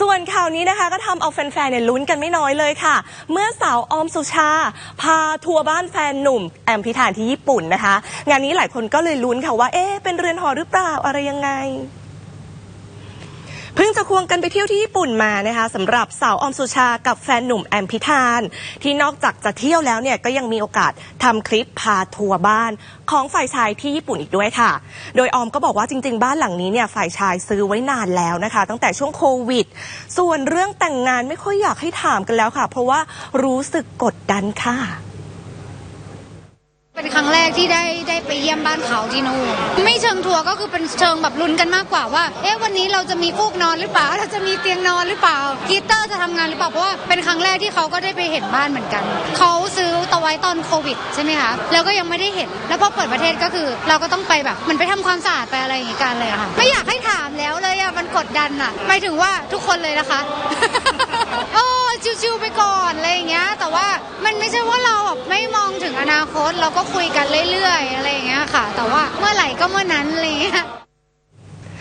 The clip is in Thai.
ส่วนข่าวนี้นะคะก็ทำเอาแฟนๆเนี่ยลุ้นกันไม่น้อยเลยค่ะ เมื่อสาวออมสุชา พาทัวร์บ้านแฟนหนุ่ม แอมพิธานที่ญี่ปุ่นนะคะ งานนี้หลายคนก็เลยลุ้นค่ะว่า เอ๊ะเป็นเรือนหอหรือเปล่าอะไรยังไง เพิ่งจะควงกันไปเที่ยวที่ญี่ปุ่นมานะคะสำหรับสาวออมสุชากับแฟนหนุ่มแอมพิธาน ที่นอกจากจะเที่ยวแล้วเนี่ยก็ยังมีโอกาสทำคลิปพาทัวร์บ้าน ของฝ่ายชายที่ญี่ปุ่นอีกด้วยค่ะ โดยออมก็บอกว่าจริง ๆ บ้านหลังนี้เนี่ยฝ่ายชายซื้อไว้นานแล้วนะคะ ตั้งแต่ช่วงโควิด ส่วนเรื่องแต่งงานไม่ค่อยอยากให้ถามกันแล้วค่ะ เพราะว่ารู้สึกกดดันค่ะเป็นครั้งแรกที่ได้ได้ไป บ้านเขาที่นู่นไม่เชิงทัวร์ก็คือเป็นเชิงแบบลุ้นกันมากกว่าว่าเอ๊ะวันนี้เราจะมีฟูกนอนหรือเปล่าเราจะมีเตียงนอนหรือเปล่ากีตาร์จะทำงานหรือเปล่าเพราะว่าเป็นครั้งแรกที่เขาก็ได้ไปเห็นบ้านเหมือนกันเขาซื้อตะไว้ตอนโควิดใช่ไหมคะแล้วก็ยังไม่ได้เห็นแล้วพอเปิดประเทศก็คือ เราก็ต้องไปแบบเหมันไปทำความสะอาดไปอะไรอย่างงี้กันเลยค่ะไม่อยากให้ถามแล้วเลยอะมันกดดันอะหมายถึงว่าทุกคนเลยนะคะโอ้ชิวๆไปก่อนอะไรอย่างเงี้ย แต่ว่ามันไม่ใช่ว่าเราแบบไม่มองถึงอนาคตเราก็คุยกันเรื่อยๆ เมื่อไหร่ก็เมื่อนั้นเลย